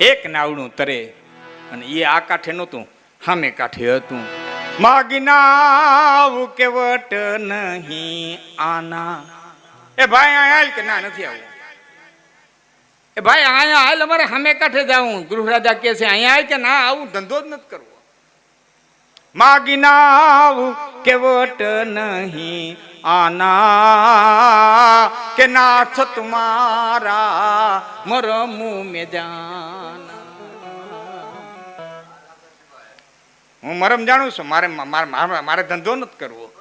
એક નાવડું તરે અને એ આ કાંઠે નહોતું, સામે કાંઠે હતું. માગીનાવ કેવટ નહીં આના. એ ભાઈ અહીંયા હાલ કે ના નથી આવું? એ ભાઈ અહીંયા હાલ અમારે સામે કાંઠે જાવું. ગૃહરાજા કહે છે અહીંયા હાલ કે ના આવું? ધંધો જ નથી કરવો. માગીનાવ કેવટ નહીં આના કે નાથ તુમારા મરમુ મે જાના હું મરમ જાણું છું, મારે મારે મારે મારે ધંધો નથી કરવો.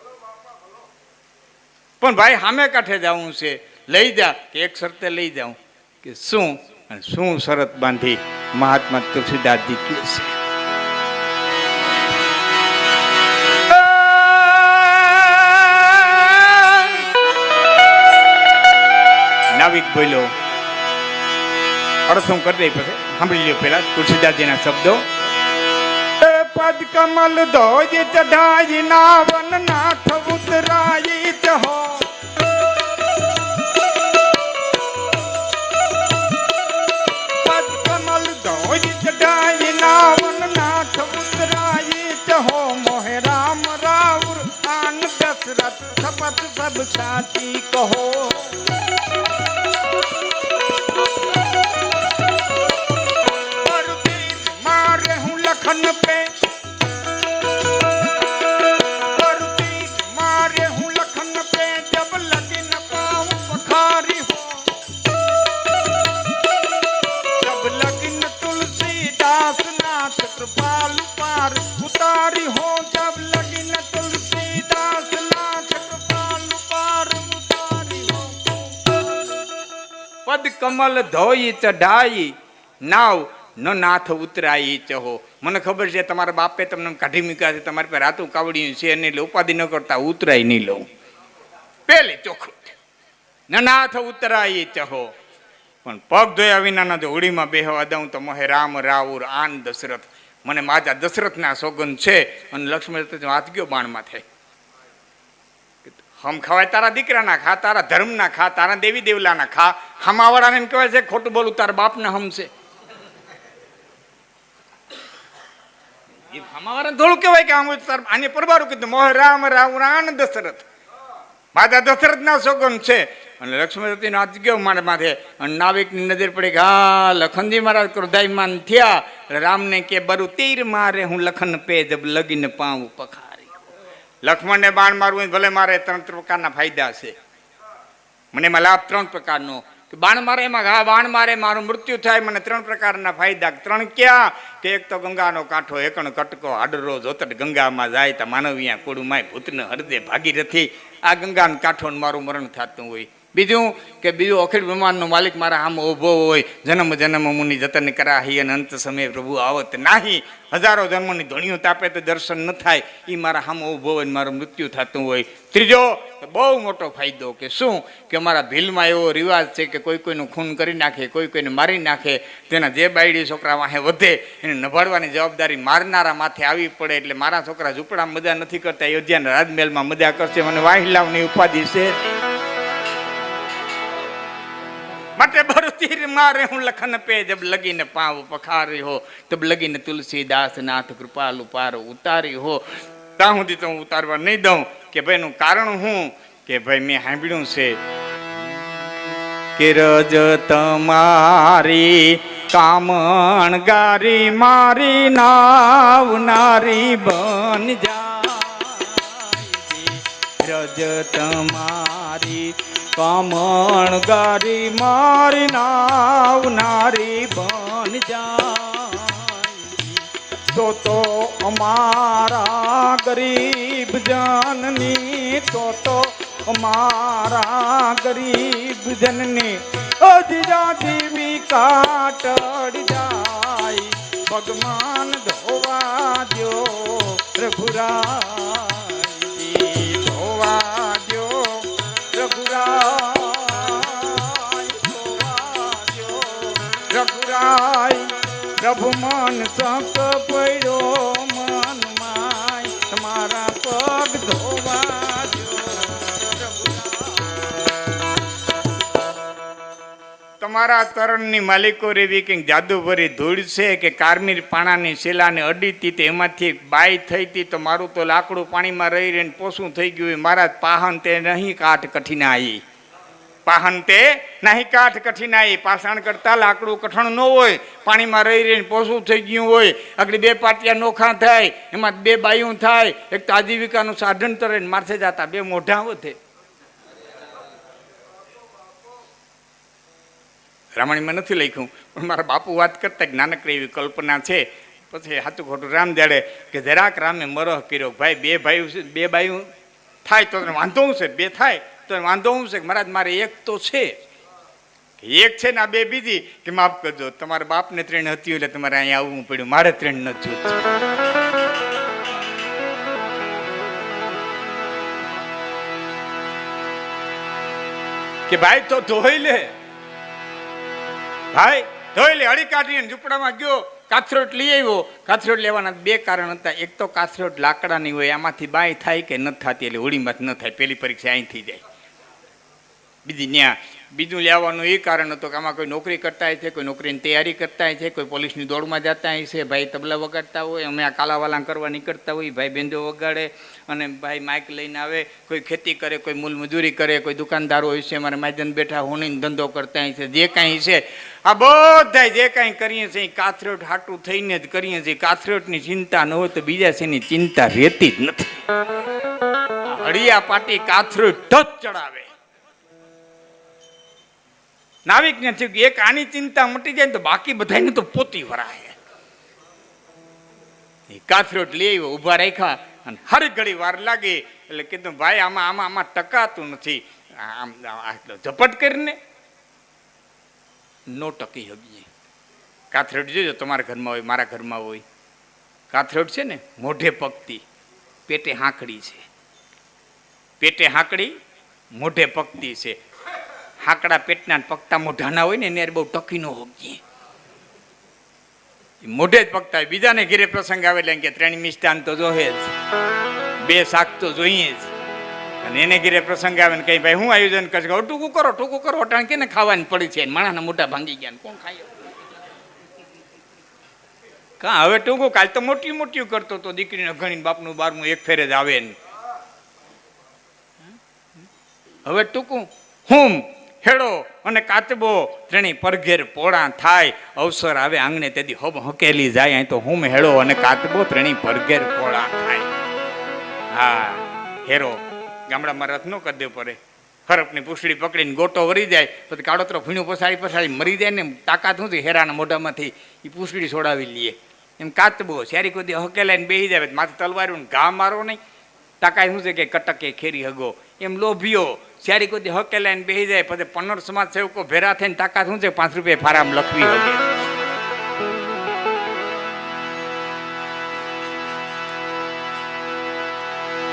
પણ ભાઈ સામે કાંઠે જવું છે. લઈ જા, કે એક શરતે લઈ જાઉં. કે શું? અને શું શરત બાંધી મહાત્મા તુલસીદાસજી કહે છે? નાવિક બોલ્યો હું કરી દઈ પછી. સાંભળી લ્યો પેલા તુલસીદાસજીના શબ્દો. પદ કમલ ધોજ ચઢાઈ નાવન નાથ ઉતરાઈ ચહો. પદ કમલ ધોજ ચઢાઈ નાવન નાથ ઉતરાઈ ચહો. મોહે રામ રાઉર આન પદ કમલ ધોઈ ચઢાઈ. નાવ ન નાથ ઉતરાઈ ચહો. મને ખબર છે તમારા બાપે તમને કાઢી મૂક્યા છે. તમારી પાસે રાતું કાવડિયું છે એટલે ઉપાધિ ન કરતા ઉતરાઈ નહીં લઉં. પેલી ચોખ્ખું ન નાથ ઉતરાઈ ચહો. પણ પગ ધોયા વિનાના જો હોળીમાં બેહવા દઉં તો મોહે રામ રાવુર આન, દશરથ. મને માજા દશરથના સોગંદ છે. અને લક્ષ્મણ હાથ ગયો બાણમાં થાય. હમ ખવાય તારા દીકરાના ખા, તારા ધર્મના ખા, તારા દેવી દેવલાના ખા. હમાવાળાને એમ કહેવાય છે, ખોટું બોલું, તારા બાપના હમશે એ હમાવાળાને થોડું કહેવાય કે આમ તાર, આને પરબારું કીધું, મોહ રામ રામ રાણ દશરથ. માતા દશરથના સોગન છે. અને લક્ષ્મણજીનો હાથ ગયો મારા માથે. અને નાવિકની નજર પડી કે, હા, લખનજી મહારાજ ક્રોધાયમાન થયા. રામને કે, બરું તીર મારે હું લખન પે જબ લગીને પાઉં પખારી લક્ષ્મણને બાણ મારવું ભલે મારે ત્રણ પ્રકારના ફાયદા છે. મને એમાં લાભ ત્રણ પ્રકારનો. કે બાણ મારે એમાં હા બાણ મારે, મારું મૃત્યુ થાય, મને ત્રણ પ્રકારના ફાયદા. ત્રણ ક્યાં? કે એક તો ગંગાનો કાંઠો એકણ કટકો, આડરો જોતટ ગંગામાં જાય તો માનવીયા કોડુમાય ભૂતને હરદે ભાગીરથી આ ગંગાનો કાંઠો મારું મરણ થતું હોય. બીજું કે બીજું અખિલ બ્રહ્માંડનો માલિક મારા આમ ઊભો હોય, જન્મ જન્મ મુનિ જતન કરાહી અને અંત સમયે પ્રભુ આવત નાહી. હજારો જન્મની ધણીઓ તાપે તો દર્શન ન થાય એ મારા આમ ઊભો હોય મારું મૃત્યુ થતું હોય. ત્રીજો બહુ મોટો ફાયદો કે શું? કે અમારા ભીલમાં એવો રિવાજ છે કે કોઈ કોઈનું ખૂન કરી નાખે, કોઈ કોઈને મારી નાખે, તેના જે બાયડી છોકરા વાહે વધે, એને નભાડવાની જવાબદારી મારનારા માથે આવી પડે, એટલે મારા છોકરા ઝૂંપડામાં મજા નથી કરતા અયોધ્યાના રાજમહેલમાં મજા કરશે, મને વાહિલાવની ઉપાધિ છે. માટે ભરતીર મારે હું લખન પે જબ લગીને પાવ પખારી હો, તબ લગીને તુલસીદાસ નાથ કૃપાલુ પાર ઉતારી હો. ત્યાં સુધી તો હું ઉતારવા નહીં દઉં કે ભાઈ નું કારણ હું? કે ભાઈ મેં સાંભળ્યું છે કે રજ તમારી કામણ ગારી મારી નાવનારી બન જાય રજ તમારી કમણ ગારી મારી નાવનારી બન જાય. તો તો અમારા ગરીબ જનની, તો તો અમારા ગરીબ જનની અજરા દેવી કાટડ જાય. ભગવાન ધોવા દો પ્રભુરા ધોવા રઘુરાય રઘુરાય પ્રભુ મન સક પડ્યો મન માય તમારા પગ ધોવા તમારા તરણની માલિકો રેવી કંઈક જાદુભરી ધૂળ છે કે કારમીર પાણાની શિલાને અડીતી તે એમાંથી બાય થઈ હતી, તો મારું તો લાકડું પાણીમાં રહી રહીને પોસું થઈ ગયું મારા પાહન તે નહીં કાટ પાહન તે નહીં કાઠ કઠિનાઈ. પાષાણ કરતાં લાકડું કઠણ ન હોય, પાણીમાં રહી રહીને પોસું થઈ ગયું હોય. આગળ બે પાટિયા નોખા થાય, એમાં બે બાયું થાય. એક તો આજીવિકાનું સાધન તરે માથે જતા, બે મોઢા વધે. રામાયણમાં નથી લખ્યું, પણ મારા બાપુ વાત કરતા કે નાનકડી એવી કલ્પના છે. પછી હાથું ખોટું રામ જાડે કે જરાક રામે મરહ કર્યો, ભાઈ, બે ભાઈ બે ભાઈ થાય તો વાંધો હું છે? બે થાય તો વાંધો હું છે? કે મહારાજ, મારે એક તો છે. એક છે ને આ બે બીજી, કે માફ કરજો, તમારા બાપને ત્રણ હતી એટલે તમારે અહીંયા આવવું પડ્યું. મારે ત્રણ નથી. કે ભાઈ, તો ધોઈ લે. ભાઈ, ધોઈ લે, હળી કાઢીને ઝૂંપડામાં ગયો. કાથરોટ લઈ આવ્યો. કાથરોટ લેવાના બે કારણ હતા. એક તો કાથરોટ લાકડાની હોય, આમાંથી બાય થાય કે ન થતી, એટલે હોળીમાંથી ન થાય. પેલી પરીક્ષા અહીંથી જાય. બીજી ન્યા, બીજું લેવાનું એ કારણ હતું કે આમાં કોઈ નોકરી કરતા હોય છે, કોઈ નોકરીની તૈયારી કરતા હોય છે, કોઈ પોલીસની દોડમાં જતા હોય છે, ભાઈ તબલા વગાડતા હોય, અમે આ કાલાવાલા કરવા નીકળતા હોય, ભાઈ બેંદો વગાડે અને ભાઈ માઇક લઈને આવે, કોઈ ખેતી કરે, કોઈ મૂલ મજૂરી કરે, કોઈ દુકાનદારો હોય છે, અમારે માજન બેઠા હોણીને ધંધો કરતા હોય છે, જે કાંઈ છે આ બધા જે કાંઈ કરીએ છીએ, કાથરોટ હાટું થઈને જ કરીએ છીએ. કાથરોટની ચિંતા ન હોય તો બીજા શેની ચિંતા રહેતી જ નથી. હળિયા પાટી કાથરોટ ઢચ ચડાવે. નાવિકને થયું કે એક આની ચિંતા મટી જાય ને તો બાકી બધાને તો પોતી વરાય એ કાથરોટ લઈ ઊભા રાખ્યા અને હર ઘડી વાર લાગે. એટલે કીધું, ભાઈ, આમાં આમાં આમાં ટકાતું નથી. આમ ઝપટ કરીને નો ટકી હગીએ કાથરોટ જોજો તમારા ઘરમાં હોય, મારા ઘરમાં હોય. કાથરેટ છે ને, મોઢે પકતી પેટે હાંકડી છે. પેટે હાંકડી, મોઢે પકતી છે. હાંકડા પેટના પકતા મોઢાના હોય ને, એને બહુ ટકી ન હોગીએ મોઢે જ પકતા હોય. બીજાને ઘેરે પ્રસંગ આવે એટલે કે ત્રણ મિષ્ટાન તો જોહે જ. બે શાક તો જોઈએ જ. અને એને ઘેરે પ્રસંગ આવે ને કઈ ભાઈ હું આયોજન કરશે? કે, "હવે ટૂંકું કરો ટૂંકું કરો અટાણ કે ખાવાની પડી છે માણાના મોટા ભાંગી ગયા કોણ ખાય કા હવે ટૂંકું કાલ તો મોટી મોટી કરતો તો દીકરીને ઘણી બાપનું બારમું એક ફેરે જ આવે ને. હવે ટૂંકું હુમ હેડો અને કાચબો ત્રણેય પરઘેર પોળા થાય અવસર આવે આંગણે તેથી હબ હકેલી જાય અહીં તો હુમ હેડો અને કાચબો ત્રણેય પરઘેર પોળા થાય. હા હેરો ગામડામાં રથ ન કરી દેવો પડે. ખરપની પૂછડી પકડીને ગોટો વરી જાય, પછી કાળોતરો ભીણું પસાડી પસાડી મરી જાય ને તાકાત શું હેરાના મોઢામાંથી? એ પૂછડી છોડાવી લઈએ એમ કાચબો શેરી કોઈ હકેલાઈને બેસી જાય માથે તલવાર્યું ઘા મારો નહીં. તાકાત શું છે કે કટકે ખેરી હગો. એમ લોભિયો, શેરી કોઈ હકેલાઈને બેસી જાય, પછી પન્નર સમાજ સેવકો ભેરા થઈને તાકાત શું છે? પાંચ રૂપિયા ફારામ લખવી હગે.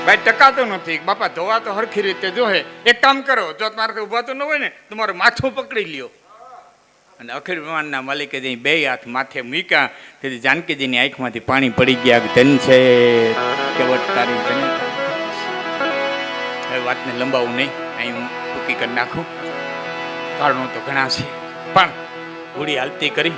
ભાઈ, ટકાતો નથી. બાપા, ધોવા તો હરખી રીતે જોહે એક કામ કરો, જો તમારે ઊભા તો ન હોય ને તમારું માથું પકડી લ્યો. અને અખિલ વિમાનના માલિકે જઈ બે હાથ માથે મૂક્યા, તેથી જાનકીજીની આંખમાંથી પાણી પડી ગયા ધન છે કેવટ તારી ધન હવે વાતને લંબાવું નહીં, અહીં હું ટૂંકી કરી નાખું. કારણો તો ઘણા છે. પણ હોડી હાલતી કરી.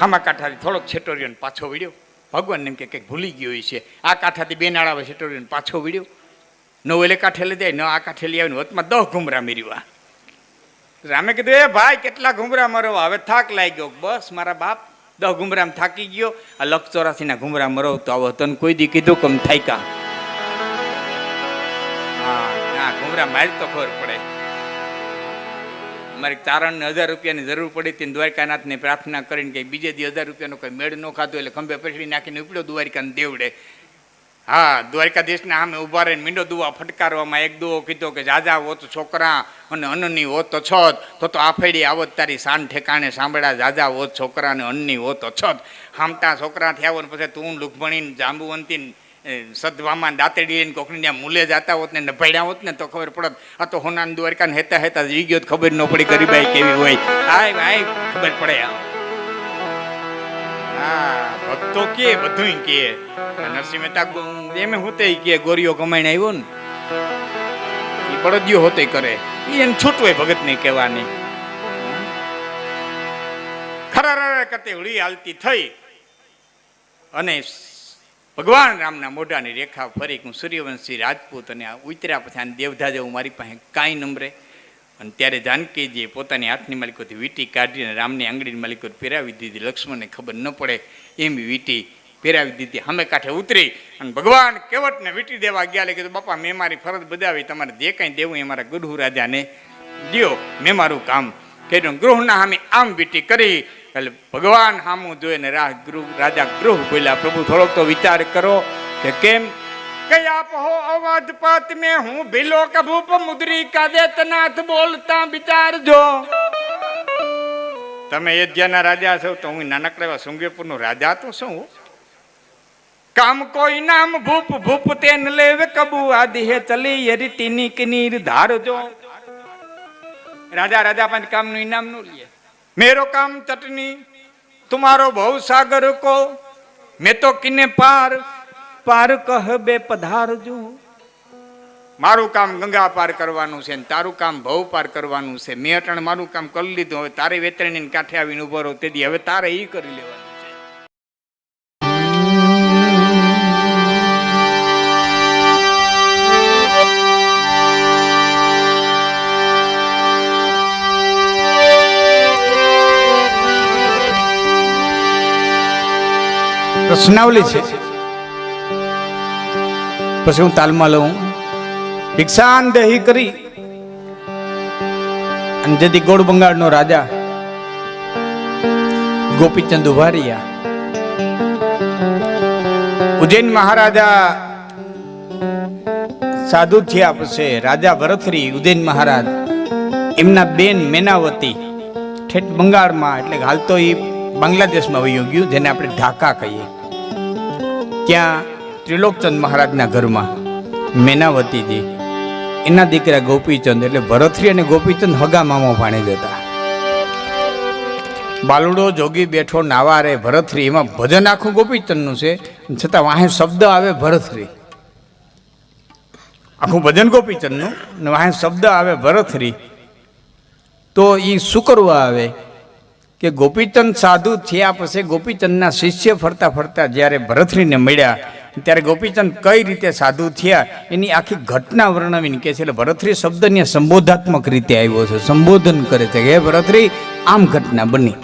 હામા કાંઠાથી થોડોક છેટોરિયો પાછો વિડ્યો. ભગવાન એમ કે કંઈક ભૂલી ગયો છે. આ કાંઠાથી બે નાળા આવે છે પાછો વીડ્યો. ન ઓલે કાંઠે લઈ જાય, ન આ કાંઠે લઈ આવીને વતમાં દહ ઘુમરા મેરવા રામે કીધું, એ ભાઈ, કેટલા ઘુમરા મરો? હવે થાક લાગી ગયો. બસ, મારા બાપ દહ ઘુમરામાં થાકી ગયો. આ લક્ષ ચોરાસીના ઘુમરા મરો, તો આવો તને કોઈ દી કીધું કમ કા હા, ના ઘુમરા મારી તો ખબર પડે. મારે તારણને હજાર રૂપિયાની જરૂર પડી હતી દ્વારકાનાથને પ્રાર્થના કરીને કે બીજે દી હજાર રૂપિયાનો કોઈ મેળ ન ખાધો એટલે ખંભે પછી નાખીને ઉપડ્યો દ્વારકાને દેવડે. હા, દ્વારકાધીશના સામે ઊભા રહીને મીંડો દુવા ફટકારવામાં એક દુવો કીધો કે જાજા હોત છોકરા અને અન્નની હોત છત. તો તો આફેડી આવત તારી સાન ઠેકાણે સાંભળ્યા, જાજા હોત છોકરા અને અન્નની હોત છત. હામટા છોકરા થયા ને પછી તું લુકભણીને જાંબુવંતી સદવામાં દાંતડી ને ત્યાં મૂલે જતા હોત ને નભાડ્યા હોત ને તો ખબર પડત. આ તો હોનાન દ્વારકાને હેતા હેતા જી ગયો ખબર ન પડી ગરીબાઈ કેવી હોય. આય આય ખબર પડે હા, ભક્તો કે બધું કે. નરસિંહ મહેતા એમ હું તે કે ગોરીઓ કમાઈને આવ્યો ને? એ પડદિયો હોતે કરે. એને છૂટવે ભગત ને કહેવાની. ખરા કરતી હોળી હાલતી થઈ. અને ભગવાન રામના મોઢાની રેખા ફરી હું સૂર્યવંશી રાજપૂત અને આ ઉતર્યા પછી આને દેવધા જેવું મારી પાસે કાંઈ નંબરે અને ત્યારે જાનકીજીએ પોતાની હાથની માલિકોથી વીંટી કાઢીને રામની આંગળીની માલિકો પહેરાવી દીધી. લક્ષ્મણને ખબર ન પડે એમ વીંટી પહેરાવી દીધી. સામે કાંઠે ઉતરી અને ભગવાન કેવટને વીંટી દેવા ગયા એટલે કીધું, બાપા, મેં મારી ફરજ બજાવી. તમારે જે કાંઈ દેવું એ મારા ગુરુ રાજાને દ્યો. મેં મારું કામ કર્યું. ગૃહના સામે આમ વીંટી કરી એટલે ભગવાન સામું જોઈને રાહ ગૃહ રાજા ગૃહ બોલ્યા, પ્રભુ, થોડોક તો વિચાર કરો કે કેમ? કઈ આપ હો અવધ પત મેં? હું ભીલો કભૂપ મુદ્રી કા દેતનાથ બોલતા વિચારજો તમે અયોધ્યાના રાજા છો તો હું નાનકડા એવા શૃંગેપુરનો રાજા તો શું કામ કોઈ નામ ભૂપ ભૂપ તેન લેવે કબુ આદિ હે ચલી એ રીતિ નીકનીર ધારજો. રાજા રાજા પાંચ કામનું ઇનામનું લે. મેરો કામ ચટની તુમારો ભવ સાગર કો, મેં તો કિને પાર પાર કહ બે પધારજો. મારું કામ ગંગા પાર કરવાનું છે ને તારું કામ ભવ પાર કરવાનું છે. મેં અટણ મારું કામ કરી લીધું, હવે તારે વેતરણી કાંઠે આવીને ઊભો રહો, તેથી હવે તારે એ કરી લેવાનું. પ્રશ્નાવલી છે. પછી હું તાલમાં લઉં. ભિક્ષાન દહી કરી. અને જેથી ગોળ બંગાળનો રાજા ગોપીચંદ ઉભારિયા ઉજ્જૈન મહારાજા સાધુ થયા પછી રાજા ભરથરી ઉજ્જૈન મહારાજ, એમના બેન મેનાવતી ઠેઠ બંગાળમાં, એટલે હાલ તો એ બાંગ્લાદેશમાં વયું ગયું, જેને આપણે ઢાકા કહીએ. ત્યાં ત્રિલોકચંદ મહારાજના ઘરમાં મેનાવતીજી, એના દીકરા ગોપીચંદ એટલે ભરતરી અને ગોપીચંદ હગા મામો ભાણે જતા બાલુડો જોગી બેઠો નાવા રે એમાં ભજન આખું ગોપીચંદનું છે. છતાં વાહે શબ્દ આવે ભરતરી આખું ભજન ગોપીચંદનું ને વાહે શબ્દ આવે ભરતરી તો એ શું કરવા આવે? કે ગોપીચંદ સાધુ થયા પછી ગોપીચંદના શિષ્ય ફરતા ફરતા જ્યારે ભરથરીને મળ્યા, ત્યારે ગોપીચંદ કઈ રીતે સાધુ થયા, એની આખી ઘટના વર્ણવીને કહે છે, એટલે ભરથરી શબ્દને સંબોધાત્મક રીતે આવ્યો છે, સંબોધન કરે છે હે ભરથરી આમ ઘટના બની.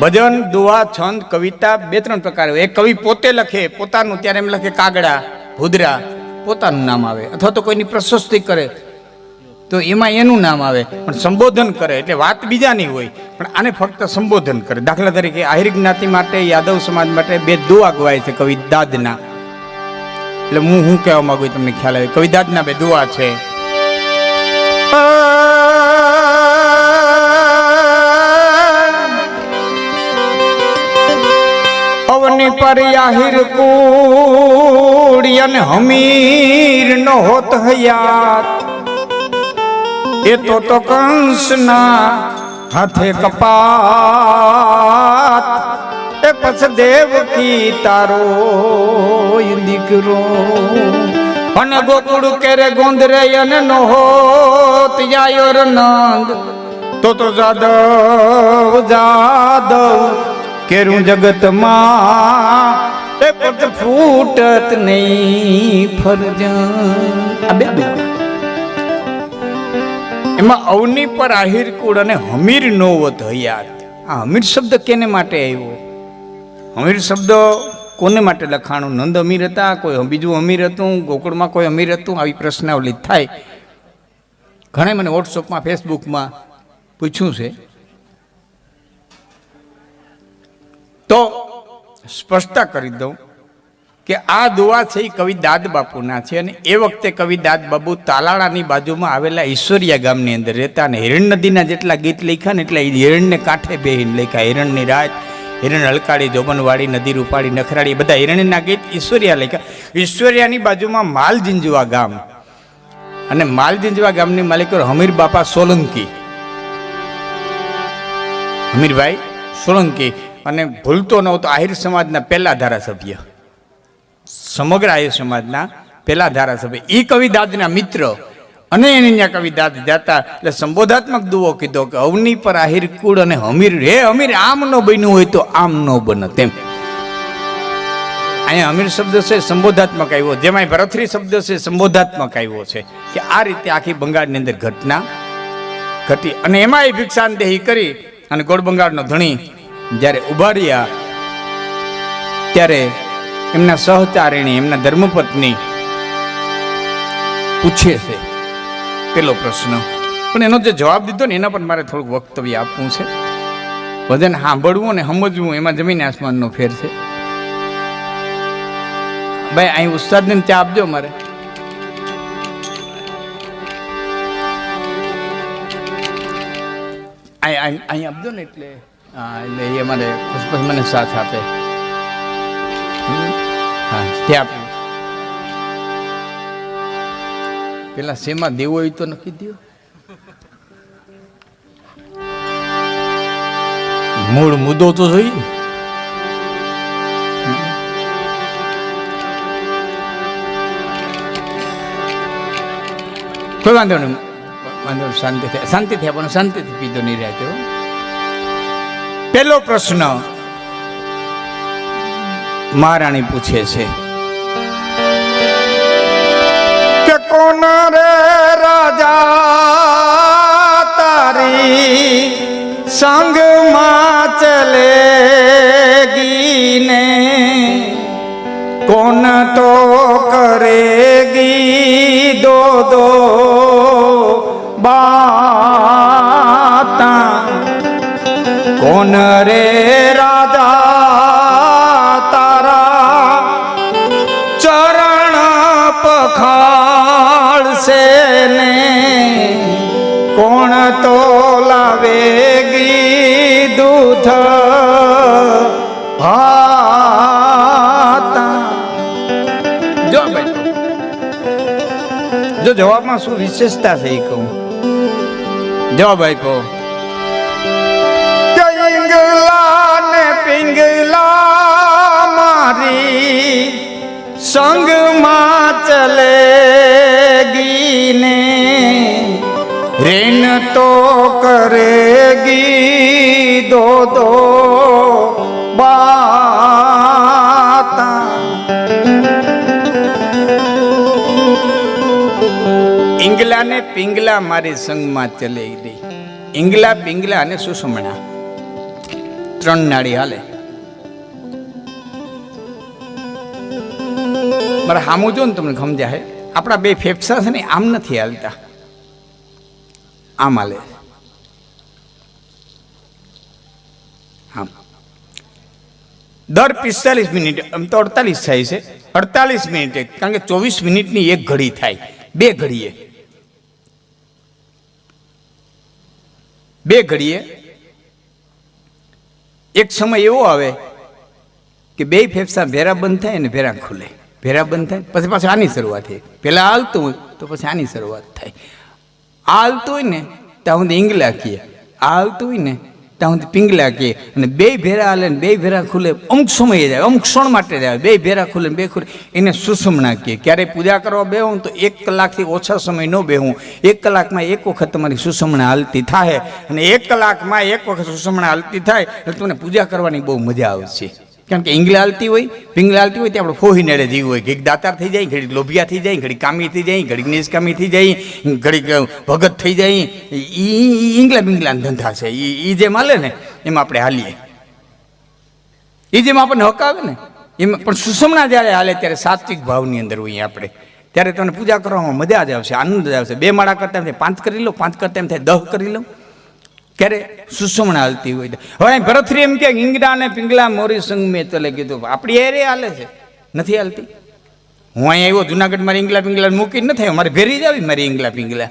ભજન, દુઆ, છંદ, કવિતા, બે ત્રણ પ્રકાર એક કવિ પોતે લખે, પોતાનું, ત્યારે એમ લખે કાગડા, ભૂદરા, પોતાનું નામ આવે. અથવા તો કોઈની પ્રશસ્તિ કરે. તો એમાં એનું નામ આવે. પણ સંબોધન કરે એટલે વાત બીજાની હોય. પણ આને ફક્ત સંબોધન કરે. દાખલા તરીકે આહિર જ્ઞાતિ માટે, યાદવ સમાજ માટે બે દુઆ ગવાય છે, કવિ દાદના. એટલે હું હું કહેવા માંગુ તમને ખ્યાલ આવે? કવિ દાદના બે દુઆ છે. અવની પર આહિર કુડિયન હમીર નો હોત હયાત. એ તો તો કંસના હાથે કપાત. એ પછ દેવકી તારો દીકરો. અને ગોકુળ કેરે ગોંદરે અને નો હોત જાયો નંદ. તો તો જાદવ જાદવ કેરું જગતમાં. એ પત ફૂટત નહીં ફરજ આ બે. એમાં અવની પર આહિર કુળ અને હમીર નો વત આ હમીર શબ્દ કેને માટે આવ્યો? હમીર શબ્દ કોને માટે લખાણું? નંદ અમીર હતા, કોઈ બીજું અમીર હતું, ગોકુળમાં કોઈ અમીર હતું? આવી પ્રશ્નાવલી થાય. ઘણા મને વોટ્સઅપમાં ફેસબુકમાં પૂછ્યું છે. તો સ્પષ્ટતા કરી દઉં. કે આ દુઆ છે એ કવિ દાદ બાપુના છે અને એ વખતે કવિ દાદ તાલાળાની બાજુમાં આવેલા ઈશ્વરિયા ગામની અંદર રહેતા અને હિરણ નદીના જેટલા ગીત લખ્યા ને એટલા હિરણને કાંઠે બેહીને લખ્યા. હિરણની રાત, હિરણ હલકાડી જોબનવાડી નદી રૂપાળી નખરાડી બધા હિરણના ગીત ઈશ્વરિયા લખ્યા. ઈશ્વરિયાની બાજુમાં માલજીંજવા ગામ. અને માલજીંજવા ગામની માલિકો હમીર બાપા સોલંકી. હમીરભાઈ સોલંકી. અને ભૂલતો નહોતો આહિર સમાજના પહેલા ધારાસભ્ય. સમગ્ર આયુ સમાજના પેલા ધારાસભ્ય. એ કવિદાદના મિત્ર. અને એને ત્યાં કવિદાદ જાતા. એટલે સંબોધાત્મક દુવો કીધો કે અવની પર આહિર કુળ અને હમીર. હે હમીર, આમ ન બન્યું હોય તો આમ ન બને તેમ. અહીંયા અમીર શબ્દ છે, સંબોધાત્મક આવ્યો. જેમાં ભરથરી શબ્દ છે, સંબોધાત્મક આવ્યો છે. કે આ રીતે આખી બંગાળની અંદર ઘટના ઘટી. અને એમાં એ ભિક્ષાનદેહી કરી અને ગોળ બંગાળનો ધણી જ્યારે ઉભાડ્યા ત્યારે એમના સહચારિણી, એમના ધર્મપત્ની પૂછે છે પેલો પ્રશ્ન. પણ એનો જે જવાબ દીધો ને એના પર મારે થોડુંક વક્તવ્ય આપવું છે. વજન સાંભળવું અને સમજવું, એમાં જમીન આસમાનનો ફેર છે. ભાઈ, અહીં ઉસ્તાદને ત્યાં આપજો મારે. અહીં આપજો ને એટલે. હા, એટલે એ અમારે મને સાથ આપે? આપ્યું. પેલા શેમાં દેવો હોય તો નક્કી દો મૂળ મુદ્દો તો જોઈએ ને. કોઈ વાંધો નહીં. વાંધો નહીં, શાંતિ શાંતિથી પણ શાંતિથી પીધો નહીં રહેતો પેલો પ્રશ્ન મહારાણી પૂછે છે કે કોણ રે રાજા તારી સંગમાં ચલે ગીને કોણ તો કરેગી દો દો બાતા કોણ રે કોણ તો લાવેગી દૂધ ભાતા. જો જો જવાબમાં શું વિશેષતા છે એ કહું. જવાબ આપ્યો કે ઈંગલા ને પિંગલા મારી સંગમાં ચલે ગીને. રેન તો કરેગી દો દો બાતા. ઈંગલા ને પિંગલા મારી સંગમાં ચલે ગઈ ઈંગલા પિંગલા અને સુષમણા ત્રણ નાળી હાલે. મારે હામું જો ને તમને સમજ્યા હે? આપણા બે ફેફસા છે ને, આમ નથી હાલતા. આમ હાલે આમ દર પિસ્તાલીસ મિનિટ, આમ તો અડતાલીસ થાય છે. અડતાલીસ મિનિટે, કારણ કે ચોવીસ મિનિટની એક ઘડી થાય. બે ઘડીએ. બે ઘડીએ. એક સમય એવો આવે કે બે ફેફસા ભેરા બંધ થાય અને ભેરા ખુલે. ભેરા બંધ થાય, પછી પાછું આની શરૂઆત થાય. પહેલાં હાલતું હોય, તો પછી આની શરૂઆત થાય. હાલતું હોય ને, ત્યાં સુધી ઈંગલા કીએ. હાલતું હોય ને, ત્યાં સુધી પિંગલા કીએ. અને બે ભેરા હાલે બે ભેરા ખુલે, અમુક સમયે જાય, અમુક ક્ષણ માટે જાય. બે ભેરા ખુલે બે ખુલે, એને સુષમણા કીએ. ક્યારેય પૂજા કરવા બેહું તો એક કલાકથી ઓછા સમય ન બેહું. એક કલાકમાં એક વખત તમારી સુષમણા હાલતી થાય અને એક કલાકમાં એક વખત સુષમણા હાલતી થાય, એટલે તમને પૂજા કરવાની બહુ મજા આવશે. કારણ કે ઈંગલા હાલતી હોય પિંગલા હાલતી હોય તે આપણે ફોહી નડે જીવું હોય. ઘડીક દાતાર થઈ જાય, ઘડીક લોભિયા થઈ જાય, ઘડીક કામી થઈ જાય, ઘડીક નિષ્કામી થઈ જાય, ઘડીક ભગત થઈ જાય. એ ઈંગલા બિંગલાના ધંધા છે. એ એ જેમ હાલે ને, એમાં આપણે હાલીએ. એ જેમ આપણને હક આવે ને, એમાં પણ સુષમણા જ્યારે હાલે ત્યારે સાત્વિક ભાવની અંદર હોઈએ આપણે. ત્યારે તમને પૂજા કરવામાં મજા જ આવશે, આનંદ જ આવશે. બે માળા કરતા એમ થાય, પાંચ કરી લો, પાંચ કરતા એમ થાય, દહ કરી લો. ક્યારે સુષમણા હાલતી હોય. હવે અહીં ભરતરી એમ કે ઈંગડા અને પિંગલા મોરી સંગ મેં તલે કીધું. આપણી એરે હાલે છે. નથી હાલતી. હું અહીંયા આવ્યો, જુનાગઢ મારી ઈંગલા પિંગલા મૂકી નથી મારે ભેરી જ આવી મારી ઈંગલા પિંગલા.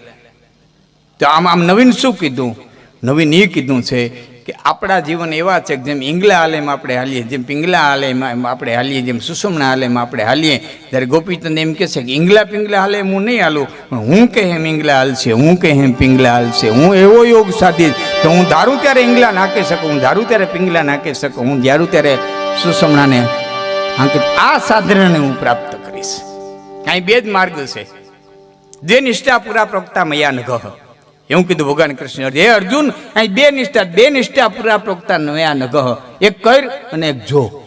તો આમ આમ નવીન શું કીધું? નવીન એ કીધું છે કે આપણા જીવન એવા છે કે જેમ ઈંગલા હાલેમાં આપણે હાલીએ, જેમ પિંગલા હાલેમાં આપણે હાલીએ, જેમ સુષમણા હાલેમાં આપણે હાલીએ. ત્યારે ગોપીચંદ એમ કહે છે કે ઈંગલા પિંગલા હાલે હું નહીં હાલું. પણ હું કે એમ ઈંગલા હાલશે, હું કે એમ પિંગલા હાલશે. હું એવો યોગ સાધી તો હું ધારું ત્યારે ઈંગલા નાખી શકું, હું ધારું ત્યારે પિંગલા નાખી શકું, હું ધારું ત્યારે સુષમણાને હાંકી આ સાધનને હું પ્રાપ્ત કરીશ. અહીં બે જ માર્ગ છે. જે નિષ્ઠા પૂરા પ્રોક્તા મયાન ગહ. એવું કીધું ભગવાન કૃષ્ણ. હે અર્જુન અહીં બે નિષ્ઠા બે નિષ્ઠા પૂરા પ્રોક્તા નયા ન ગહ. એક કર અને એક જો.